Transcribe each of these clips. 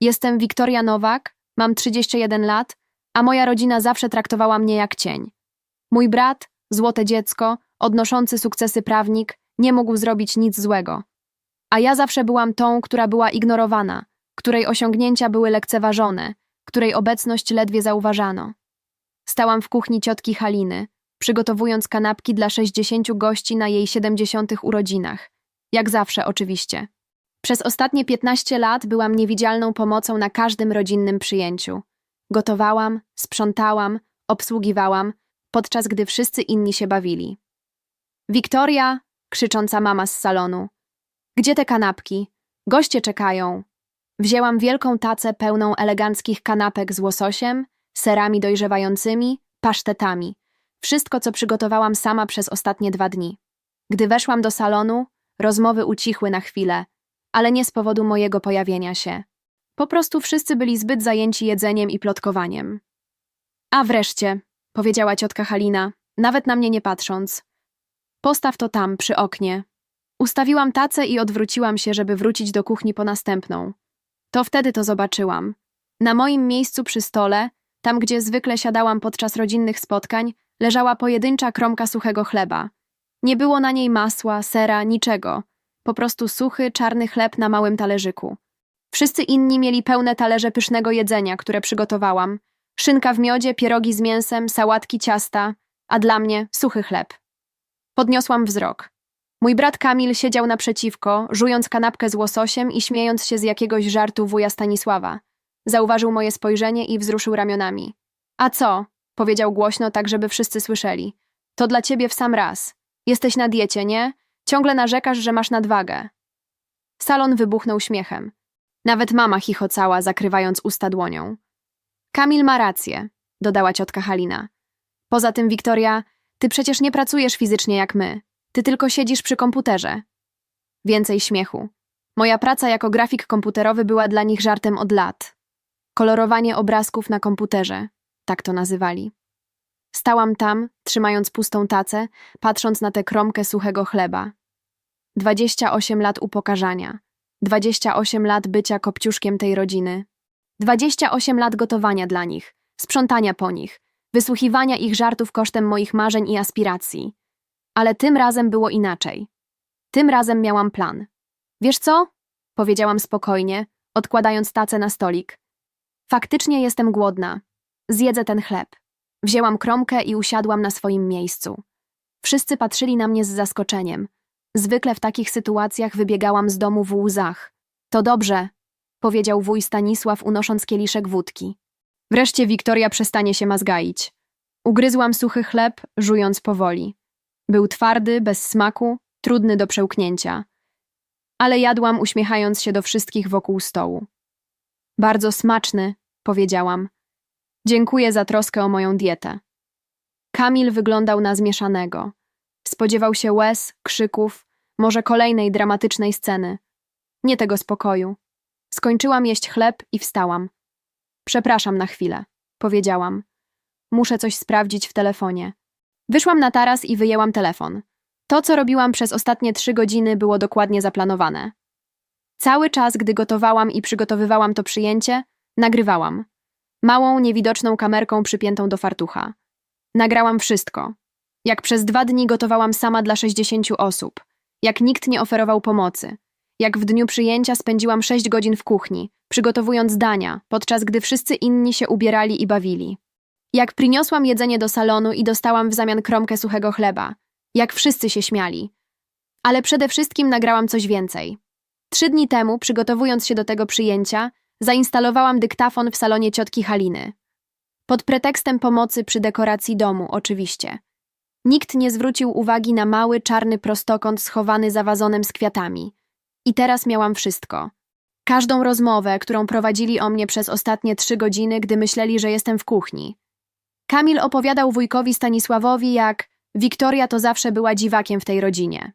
Jestem Wiktoria Nowak, mam 31 lat, a moja rodzina zawsze traktowała mnie jak cień. Mój brat, złote dziecko, odnoszący sukcesy prawnik, nie mógł zrobić nic złego. A ja zawsze byłam tą, która była ignorowana, której osiągnięcia były lekceważone, której obecność ledwie zauważano. Stałam w kuchni ciotki Haliny, przygotowując kanapki dla 60 gości na jej 70 urodzinach. Jak zawsze, oczywiście. Przez ostatnie 15 lat byłam niewidzialną pomocą na każdym rodzinnym przyjęciu. Gotowałam, sprzątałam, obsługiwałam, podczas gdy wszyscy inni się bawili. Wiktoria, krzycząca mama z salonu. Gdzie te kanapki? Goście czekają. Wzięłam wielką tacę pełną eleganckich kanapek z łososiem, serami dojrzewającymi, pasztetami. Wszystko, co przygotowałam sama przez ostatnie dwa dni. Gdy weszłam do salonu, rozmowy ucichły na chwilę, ale nie z powodu mojego pojawienia się. Po prostu wszyscy byli zbyt zajęci jedzeniem i plotkowaniem. A wreszcie, powiedziała ciotka Halina, nawet na mnie nie patrząc. Postaw to tam, przy oknie. Ustawiłam tacę i odwróciłam się, żeby wrócić do kuchni po następną. To wtedy to zobaczyłam. Na moim miejscu przy stole, tam gdzie zwykle siadałam podczas rodzinnych spotkań, leżała pojedyncza kromka suchego chleba. Nie było na niej masła, sera, niczego. Po prostu suchy, czarny chleb na małym talerzyku. Wszyscy inni mieli pełne talerze pysznego jedzenia, które przygotowałam. Szynka w miodzie, pierogi z mięsem, sałatki, ciasta, a dla mnie suchy chleb. Podniosłam wzrok. Mój brat Kamil siedział naprzeciwko, żując kanapkę z łososiem i śmiejąc się z jakiegoś żartu wuja Stanisława. Zauważył moje spojrzenie i wzruszył ramionami. A co? Powiedział głośno, tak żeby wszyscy słyszeli. To dla ciebie w sam raz. Jesteś na diecie, nie? Ciągle narzekasz, że masz nadwagę. Salon wybuchnął śmiechem. Nawet mama chichocała, zakrywając usta dłonią. Kamil ma rację, dodała ciotka Halina. Poza tym, Wiktoria, ty przecież nie pracujesz fizycznie jak my. Ty tylko siedzisz przy komputerze. Więcej śmiechu. Moja praca jako grafik komputerowy była dla nich żartem od lat. Kolorowanie obrazków na komputerze, tak to nazywali. Stałam tam, trzymając pustą tacę, patrząc na tę kromkę suchego chleba. 28 lat upokarzania. 28 lat bycia kopciuszkiem tej rodziny. 28 lat gotowania dla nich, sprzątania po nich, wysłuchiwania ich żartów kosztem moich marzeń i aspiracji. Ale tym razem było inaczej. Tym razem miałam plan. Wiesz co? Powiedziałam spokojnie, odkładając tacę na stolik. Faktycznie jestem głodna. Zjedzę ten chleb. Wzięłam kromkę i usiadłam na swoim miejscu. Wszyscy patrzyli na mnie z zaskoczeniem. Zwykle w takich sytuacjach wybiegałam z domu w łzach. To dobrze, powiedział wuj Stanisław, unosząc kieliszek wódki. Wreszcie Wiktoria przestanie się mazgaić. Ugryzłam suchy chleb, żując powoli. Był twardy, bez smaku, trudny do przełknięcia. Ale jadłam, uśmiechając się do wszystkich wokół stołu. Bardzo smaczny, powiedziałam. Dziękuję za troskę o moją dietę. Kamil wyglądał na zmieszanego. Spodziewał się łez, krzyków, może kolejnej dramatycznej sceny. Nie tego spokoju. Skończyłam jeść chleb i wstałam. Przepraszam na chwilę, powiedziałam. Muszę coś sprawdzić w telefonie. Wyszłam na taras i wyjęłam telefon. To, co robiłam przez ostatnie trzy godziny, było dokładnie zaplanowane. Cały czas, gdy gotowałam i przygotowywałam to przyjęcie, nagrywałam. Małą, niewidoczną kamerką przypiętą do fartucha. Nagrałam wszystko. Jak przez dwa dni gotowałam sama dla 60 osób. Jak nikt nie oferował pomocy. Jak w dniu przyjęcia spędziłam 6 godzin w kuchni, przygotowując dania, podczas gdy wszyscy inni się ubierali i bawili. Jak przyniosłam jedzenie do salonu i dostałam w zamian kromkę suchego chleba. Jak wszyscy się śmiali. Ale przede wszystkim nagrałam coś więcej. Trzy dni temu, przygotowując się do tego przyjęcia, zainstalowałam dyktafon w salonie ciotki Haliny. Pod pretekstem pomocy przy dekoracji domu, oczywiście. Nikt nie zwrócił uwagi na mały, czarny prostokąt schowany za wazonem z kwiatami. I teraz miałam wszystko. Każdą rozmowę, którą prowadzili o mnie przez ostatnie trzy godziny, gdy myśleli, że jestem w kuchni. Kamil opowiadał wujkowi Stanisławowi, jak Wiktoria to zawsze była dziwakiem w tej rodzinie.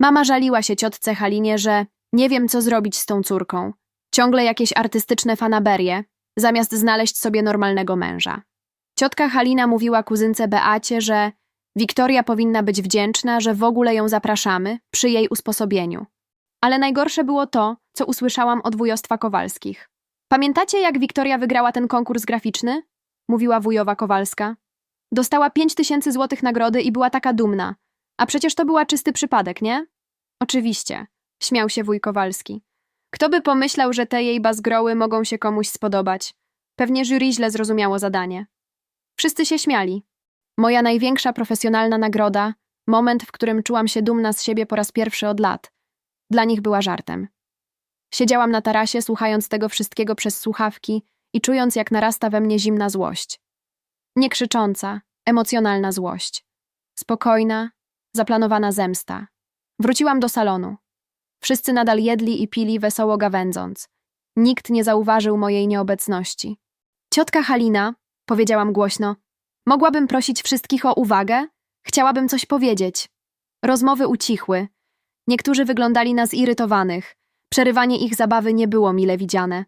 Mama żaliła się ciotce Halinie, że nie wiem, co zrobić z tą córką. Ciągle jakieś artystyczne fanaberie, zamiast znaleźć sobie normalnego męża. Ciotka Halina mówiła kuzynce Beacie, że Wiktoria powinna być wdzięczna, że w ogóle ją zapraszamy przy jej usposobieniu. Ale najgorsze było to, co usłyszałam od wujostwa Kowalskich. Pamiętacie, jak Wiktoria wygrała ten konkurs graficzny? Mówiła wujowa Kowalska. Dostała pięć tysięcy złotych nagrody i była taka dumna. A przecież to była czysty przypadek, nie? Oczywiście, śmiał się wuj Kowalski. Kto by pomyślał, że te jej bazgroły mogą się komuś spodobać? Pewnie jury źle zrozumiało zadanie. Wszyscy się śmiali. Moja największa profesjonalna nagroda, moment, w którym czułam się dumna z siebie po raz pierwszy od lat, dla nich była żartem. Siedziałam na tarasie, słuchając tego wszystkiego przez słuchawki i czując, jak narasta we mnie zimna złość. Nie krzycząca, emocjonalna złość. Spokojna, zaplanowana zemsta. Wróciłam do salonu. Wszyscy nadal jedli i pili, wesoło gawędząc. Nikt nie zauważył mojej nieobecności. Ciotka Halina, powiedziałam głośno, mogłabym prosić wszystkich o uwagę? Chciałabym coś powiedzieć. Rozmowy ucichły. Niektórzy wyglądali na zirytowanych. Przerywanie ich zabawy nie było mile widziane.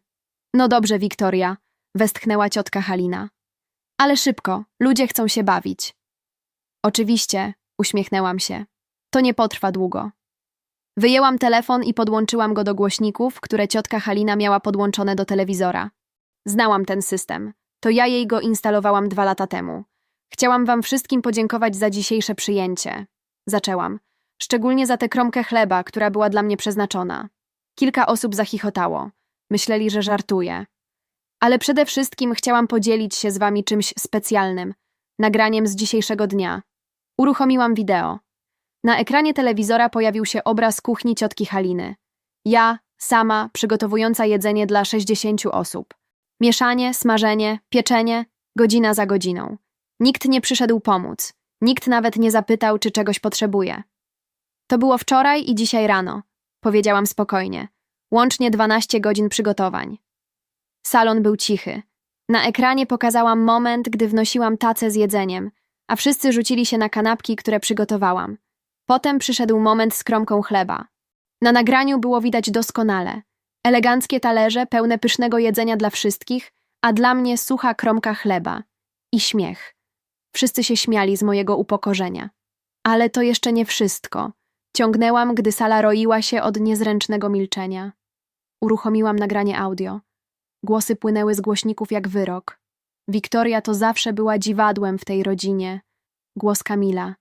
No dobrze, Wiktoria, westchnęła ciotka Halina. Ale szybko, ludzie chcą się bawić. Oczywiście, uśmiechnęłam się. To nie potrwa długo. Wyjęłam telefon i podłączyłam go do głośników, które ciotka Halina miała podłączone do telewizora. Znałam ten system. To ja jej go instalowałam dwa lata temu. Chciałam wam wszystkim podziękować za dzisiejsze przyjęcie. Zaczęłam. Szczególnie za tę kromkę chleba, która była dla mnie przeznaczona. Kilka osób zachichotało. Myśleli, że żartuję. Ale przede wszystkim chciałam podzielić się z wami czymś specjalnym. Nagraniem z dzisiejszego dnia. Uruchomiłam wideo. Na ekranie telewizora pojawił się obraz kuchni ciotki Haliny. Ja, sama, przygotowująca jedzenie dla 60 osób. Mieszanie, smażenie, pieczenie, godzina za godziną. Nikt nie przyszedł pomóc. Nikt nawet nie zapytał, czy czegoś potrzebuje. To było wczoraj i dzisiaj rano, powiedziałam spokojnie. Łącznie 12 godzin przygotowań. Salon był cichy. Na ekranie pokazałam moment, gdy wnosiłam tacę z jedzeniem, a wszyscy rzucili się na kanapki, które przygotowałam. Potem przyszedł moment z kromką chleba. Na nagraniu było widać doskonale. Eleganckie talerze pełne pysznego jedzenia dla wszystkich, a dla mnie sucha kromka chleba. I śmiech. Wszyscy się śmiali z mojego upokorzenia. Ale to jeszcze nie wszystko. Ciągnęłam, gdy sala roiła się od niezręcznego milczenia. Uruchomiłam nagranie audio. Głosy płynęły z głośników jak wyrok. Wiktoria to zawsze była dziwadłem w tej rodzinie. Głos Kamila.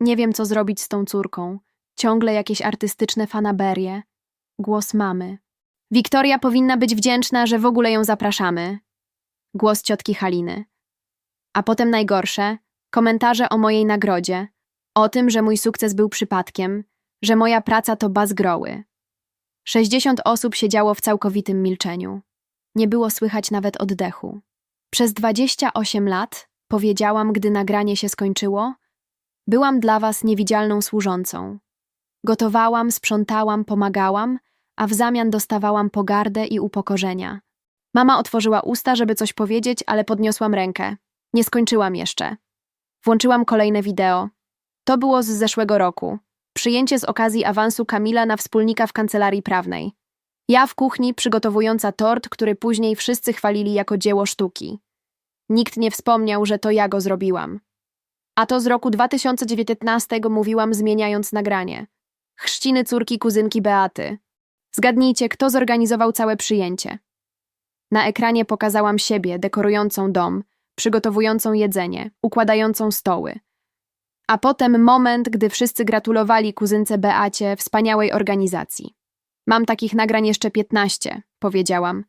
Nie wiem, co zrobić z tą córką. Ciągle jakieś artystyczne fanaberie. Głos mamy. Wiktoria powinna być wdzięczna, że w ogóle ją zapraszamy. Głos ciotki Haliny. A potem najgorsze komentarze o mojej nagrodzie, o tym, że mój sukces był przypadkiem, że moja praca to bazgroły. Sześćdziesiąt osób siedziało w całkowitym milczeniu. Nie było słychać nawet oddechu. Przez dwadzieścia osiem lat, powiedziałam, gdy nagranie się skończyło, byłam dla was niewidzialną służącą. Gotowałam, sprzątałam, pomagałam, a w zamian dostawałam pogardę i upokorzenia. Mama otworzyła usta, żeby coś powiedzieć, ale podniosłam rękę. Nie skończyłam jeszcze. Włączyłam kolejne wideo. To było z zeszłego roku. Przyjęcie z okazji awansu Kamila na wspólnika w kancelarii prawnej. Ja w kuchni przygotowująca tort, który później wszyscy chwalili jako dzieło sztuki. Nikt nie wspomniał, że to ja go zrobiłam. A to z roku 2019 mówiłam zmieniając nagranie. Chrzciny córki kuzynki Beaty. Zgadnijcie, kto zorganizował całe przyjęcie. Na ekranie pokazałam siebie, dekorującą dom, przygotowującą jedzenie, układającą stoły. A potem moment, gdy wszyscy gratulowali kuzynce Beacie wspaniałej organizacji. Mam takich nagrań jeszcze piętnaście, powiedziałam.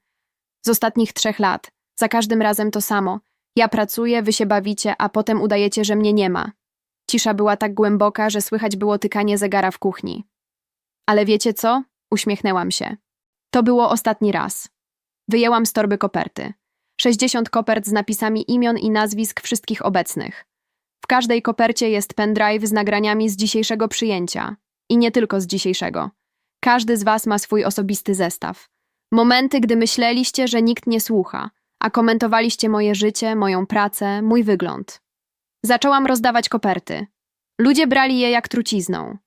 Z ostatnich trzech lat. Za każdym razem to samo. Ja pracuję, wy się bawicie, a potem udajecie, że mnie nie ma. Cisza była tak głęboka, że słychać było tykanie zegara w kuchni. Ale wiecie co? Uśmiechnęłam się. To było ostatni raz. Wyjęłam z torby koperty. 60 kopert z napisami imion i nazwisk wszystkich obecnych. W każdej kopercie jest pendrive z nagraniami z dzisiejszego przyjęcia. I nie tylko z dzisiejszego. Każdy z was ma swój osobisty zestaw. Momenty, gdy myśleliście, że nikt nie słucha, a komentowaliście moje życie, moją pracę, mój wygląd. Zaczęłam rozdawać koperty. Ludzie brali je jak trucizną.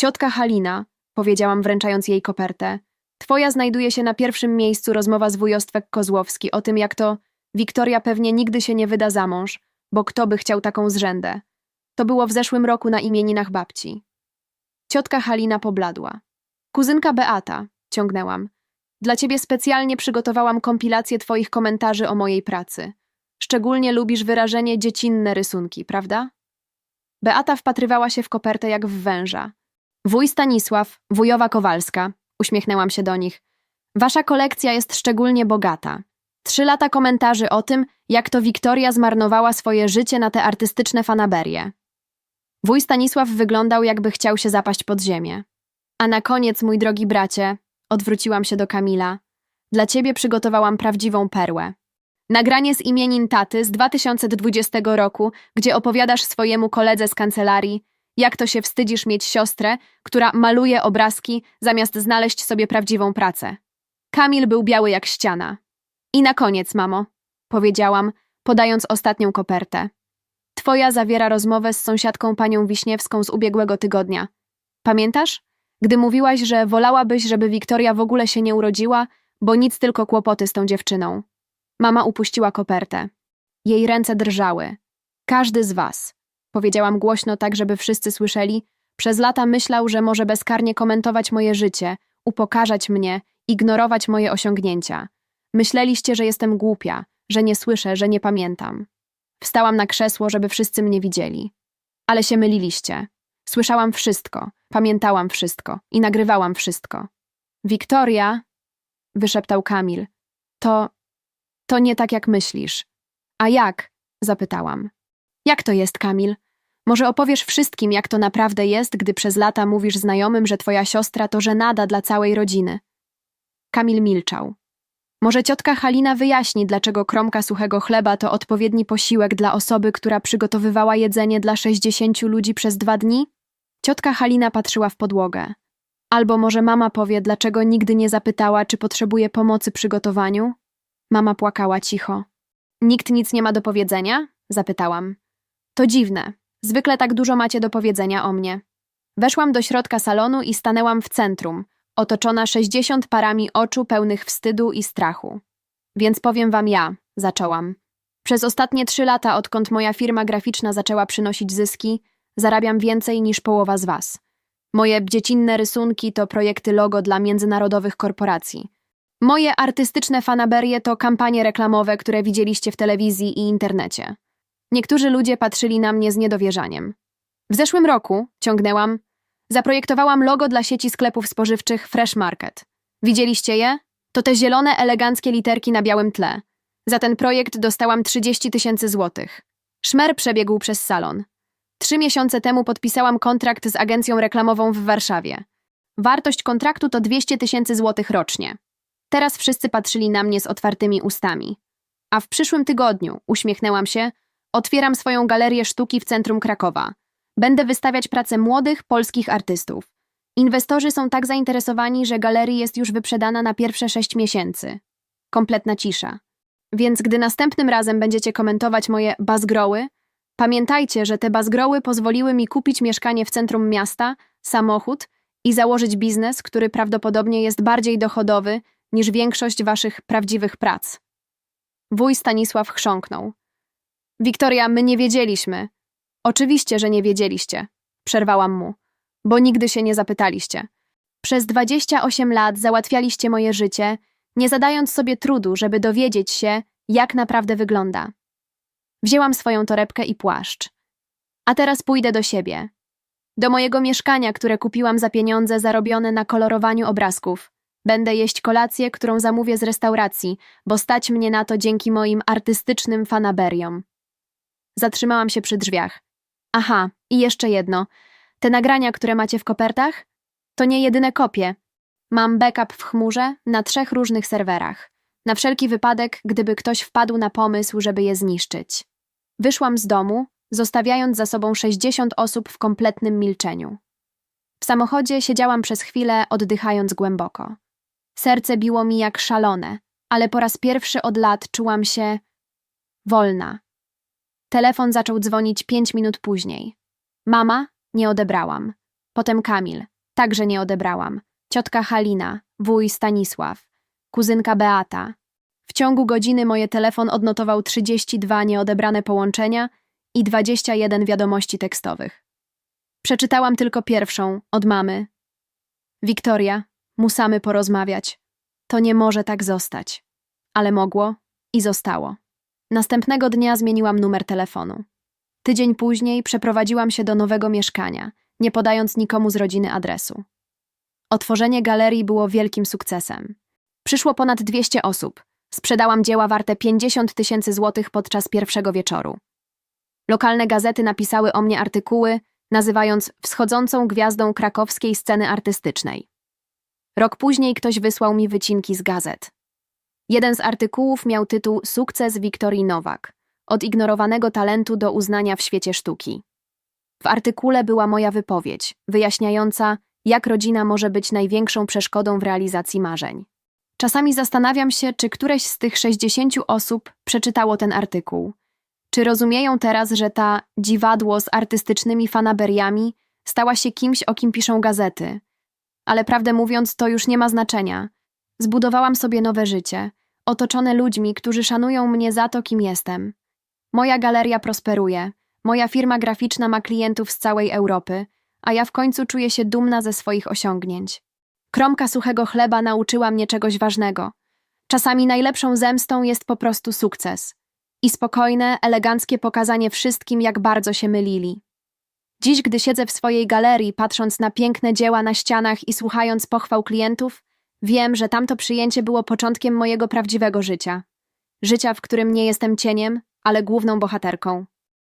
Ciotka Halina, powiedziałam wręczając jej kopertę, twoja znajduje się na pierwszym miejscu rozmowa z wujostwek Kozłowski o tym, jak to Wiktoria pewnie nigdy się nie wyda za mąż, bo kto by chciał taką zrzędę. To było w zeszłym roku na imieninach babci. Ciotka Halina pobladła. Kuzynka Beata, ciągnęłam. Dla ciebie specjalnie przygotowałam kompilację twoich komentarzy o mojej pracy. Szczególnie lubisz wyrażenie dziecinne rysunki, prawda? Beata wpatrywała się w kopertę jak w węża. Wuj Stanisław, wujowa Kowalska, uśmiechnęłam się do nich. Wasza kolekcja jest szczególnie bogata. Trzy lata komentarzy o tym, jak to Wiktoria zmarnowała swoje życie na te artystyczne fanaberie. Wuj Stanisław wyglądał, jakby chciał się zapaść pod ziemię. A na koniec, mój drogi bracie, odwróciłam się do Kamila. Dla ciebie przygotowałam prawdziwą perłę. Nagranie z imienin taty z 2020 roku, gdzie opowiadasz swojemu koledze z kancelarii, jak to się wstydzisz mieć siostrę, która maluje obrazki, zamiast znaleźć sobie prawdziwą pracę. Kamil był biały jak ściana. I na koniec, mamo, powiedziałam, podając ostatnią kopertę. Twoja zawiera rozmowę z sąsiadką panią Wiśniewską z ubiegłego tygodnia. Pamiętasz? Gdy mówiłaś, że wolałabyś, żeby Wiktoria w ogóle się nie urodziła, bo nic tylko kłopoty z tą dziewczyną. Mama upuściła kopertę. Jej ręce drżały. Każdy z was, powiedziałam głośno tak, żeby wszyscy słyszeli, przez lata myślał, że może bezkarnie komentować moje życie, upokarzać mnie, ignorować moje osiągnięcia. Myśleliście, że jestem głupia, że nie słyszę, że nie pamiętam. Wstałam na krzesło, żeby wszyscy mnie widzieli. Ale się myliliście. Słyszałam wszystko, pamiętałam wszystko i nagrywałam wszystko. Wiktoria, wyszeptał Kamil, to. to nie tak jak myślisz. A jak? zapytałam. Jak to jest, Kamil? Może opowiesz wszystkim, jak to naprawdę jest, gdy przez lata mówisz znajomym, że twoja siostra to żenada dla całej rodziny. Kamil milczał. Może ciotka Halina wyjaśni, dlaczego kromka suchego chleba to odpowiedni posiłek dla osoby, która przygotowywała jedzenie dla 60 ludzi przez dwa dni? Ciotka Halina patrzyła w podłogę. Albo może mama powie, dlaczego nigdy nie zapytała, czy potrzebuje pomocy przy gotowaniu? Mama płakała cicho. Nikt nic nie ma do powiedzenia? Zapytałam. To dziwne. Zwykle tak dużo macie do powiedzenia o mnie. Weszłam do środka salonu i stanęłam w centrum, otoczona 60 parami oczu pełnych wstydu i strachu. Więc powiem wam ja, zaczęłam. Przez ostatnie trzy lata, odkąd moja firma graficzna zaczęła przynosić zyski, zarabiam więcej niż połowa z was. Moje dziecinne rysunki to projekty logo dla międzynarodowych korporacji. Moje artystyczne fanaberie to kampanie reklamowe, które widzieliście w telewizji i internecie. Niektórzy ludzie patrzyli na mnie z niedowierzaniem. W zeszłym roku, ciągnęłam, zaprojektowałam logo dla sieci sklepów spożywczych Fresh Market. Widzieliście je? To te zielone, eleganckie literki na białym tle. Za ten projekt dostałam 30 tysięcy złotych. Szmer przebiegł przez salon. Trzy miesiące temu podpisałam kontrakt z agencją reklamową w Warszawie. Wartość kontraktu to 200 tysięcy złotych rocznie. Teraz wszyscy patrzyli na mnie z otwartymi ustami. A w przyszłym tygodniu, uśmiechnęłam się, otwieram swoją galerię sztuki w centrum Krakowa. Będę wystawiać prace młodych polskich artystów. Inwestorzy są tak zainteresowani, że galerii jest już wyprzedana na pierwsze sześć miesięcy. Kompletna cisza. Więc gdy następnym razem będziecie komentować moje bazgroły, pamiętajcie, że te bazgroły pozwoliły mi kupić mieszkanie w centrum miasta, samochód i założyć biznes, który prawdopodobnie jest bardziej dochodowy niż większość waszych prawdziwych prac. Wuj Stanisław chrząknął. Wiktoria, my nie wiedzieliśmy. Oczywiście, że nie wiedzieliście, przerwałam mu, bo nigdy się nie zapytaliście. Przez 28 lat załatwialiście moje życie, nie zadając sobie trudu, żeby dowiedzieć się, jak naprawdę wygląda. Wzięłam swoją torebkę i płaszcz. A teraz pójdę do siebie. Do mojego mieszkania, które kupiłam za pieniądze zarobione na kolorowaniu obrazków. Będę jeść kolację, którą zamówię z restauracji, bo stać mnie na to dzięki moim artystycznym fanaberiom. Zatrzymałam się przy drzwiach. Aha, i jeszcze jedno. Te nagrania, które macie w kopertach? To nie jedyne kopie. Mam backup w chmurze na trzech różnych serwerach. Na wszelki wypadek, gdyby ktoś wpadł na pomysł, żeby je zniszczyć. Wyszłam z domu, zostawiając za sobą 60 osób w kompletnym milczeniu. W samochodzie siedziałam przez chwilę, oddychając głęboko. Serce biło mi jak szalone, ale po raz pierwszy od lat czułam się wolna. Telefon zaczął dzwonić pięć minut później. Mama? Nie odebrałam. Potem Kamil. Także nie odebrałam. Ciotka Halina, wuj Stanisław, kuzynka Beata. W ciągu godziny moje telefon odnotował 32 nieodebrane połączenia i 21 wiadomości tekstowych. Przeczytałam tylko pierwszą, od mamy. Wiktoria, musamy porozmawiać. To nie może tak zostać. Ale mogło i zostało. Następnego dnia zmieniłam numer telefonu. Tydzień później przeprowadziłam się do nowego mieszkania, nie podając nikomu z rodziny adresu. Otworzenie galerii było wielkim sukcesem. Przyszło ponad 200 osób. Sprzedałam dzieła warte 50 tysięcy złotych podczas pierwszego wieczoru. Lokalne gazety napisały o mnie artykuły, nazywając wschodzącą gwiazdą krakowskiej sceny artystycznej. Rok później ktoś wysłał mi wycinki z gazet. Jeden z artykułów miał tytuł Sukces Wiktorii Nowak od ignorowanego talentu do uznania w świecie sztuki. W artykule była moja wypowiedź, wyjaśniająca, jak rodzina może być największą przeszkodą w realizacji marzeń. Czasami zastanawiam się, czy któreś z tych 60 osób przeczytało ten artykuł. Czy rozumieją teraz, że ta dziwadło z artystycznymi fanaberiami stała się kimś, o kim piszą gazety? Ale prawdę mówiąc, to już nie ma znaczenia. Zbudowałam sobie nowe życie, otoczone ludźmi, którzy szanują mnie za to, kim jestem. Moja galeria prosperuje, moja firma graficzna ma klientów z całej Europy, a ja w końcu czuję się dumna ze swoich osiągnięć. Kromka suchego chleba nauczyła mnie czegoś ważnego. Czasami najlepszą zemstą jest po prostu sukces. I spokojne, eleganckie pokazanie wszystkim, jak bardzo się mylili. Dziś, gdy siedzę w swojej galerii, patrząc na piękne dzieła na ścianach i słuchając pochwał klientów, wiem, że tamto przyjęcie było początkiem mojego prawdziwego życia. Życia, w którym nie jestem cieniem, ale główną bohaterką.